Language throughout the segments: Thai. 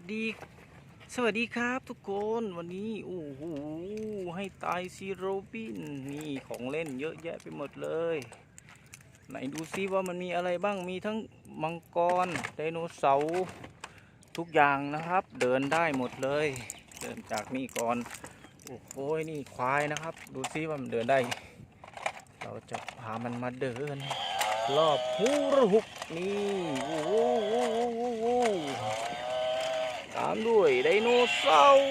วัสดี สวัสดีครับทุกคนวันนี้โอ้โหให้ตายซีโรบินนี่ของเล่นเยอะแยะไปหมดเลย ไหนดูซิว่ามันมีอะไรบ้างมีทั้งมังกรไดโนเสาร์ทุกอย่างนะครับ เดินได้หมดเลย เดินจากนี่ก่อนโอ้โหนี่ควายนะครับ ดูซิว่ามันเดินได้ เราจะพามันมาเดิน รอบฮูรหุกนี่โอ้โหโอ้โหโอ้โหตามด้วยไดโนเสาร์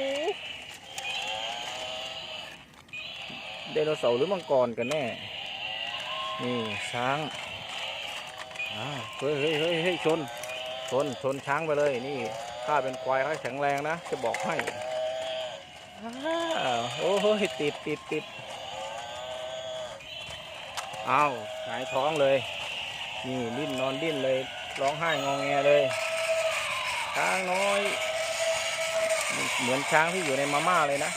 ไดโนเสาร์หรือมังกรกันแน่ นี่ช้างอ่าเฮ้ยเฮ้ยเฮ้ยเฮ้ยชน ชน ชนช้างไปเลย นี่ข้าเป็นควายข้าแข็งแรงนะ จะบอกให้อ้าวโอ้โหติดติดติดอ้าวหายท้องเลย นี่ดิ้นนอนดิ้นเลย ร้องไห้งองแงเลยช้างน้อย เหมือนช้างที่อยู่ในมาม่าเลยนะ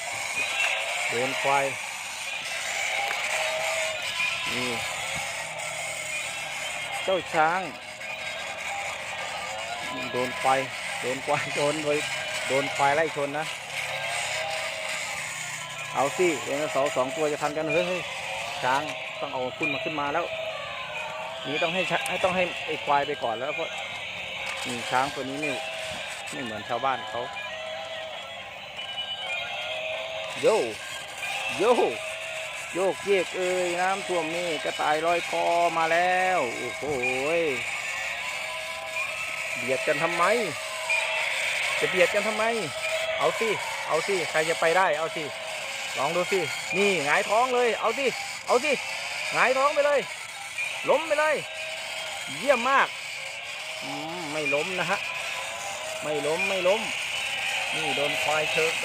โดนควายนี่เจ้าช้าง โดนไฟโดนควายโดนโดยโดนควายไล่ชนนะ เอาสิเดโนเสาสองตัวจะทันกันเฮ้ยช้างต้องเอาขึ้นมาขึ้นมาแล้ว นี่ต้องให้ช้าให้ต้องให้ไอ้ควายไปก่อนแล้วเพราะนี่ช้างตัวนี้นี่ไม่เหมือนชาวบ้านเขา โยโยโยกเยกเอ้ยน้ำท่วมนี่กระต่ายลอยคอมาแล้วโอ้โหยเบียดกันทำไม จะเบียดกันทำไม เอาสิเอาสิใครจะไปได้เอาสิลองดูสินี่หงายท้องเลย เอาสิเอาสิหงายท้องไปเลยล้มไปเลย เยี่ยมมากไม่ล้มนะฮะไม่ล้มไม่ล้ม นี่โดนควายเชิกไป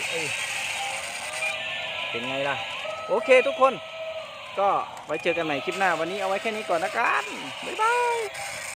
เป็นไงล่ะ โอเคทุกคน ก็ไว้เจอกันใหม่คลิปหน้าวันนี้เอาไว้แค่นี้ก่อนนะกันบ๊ายบาย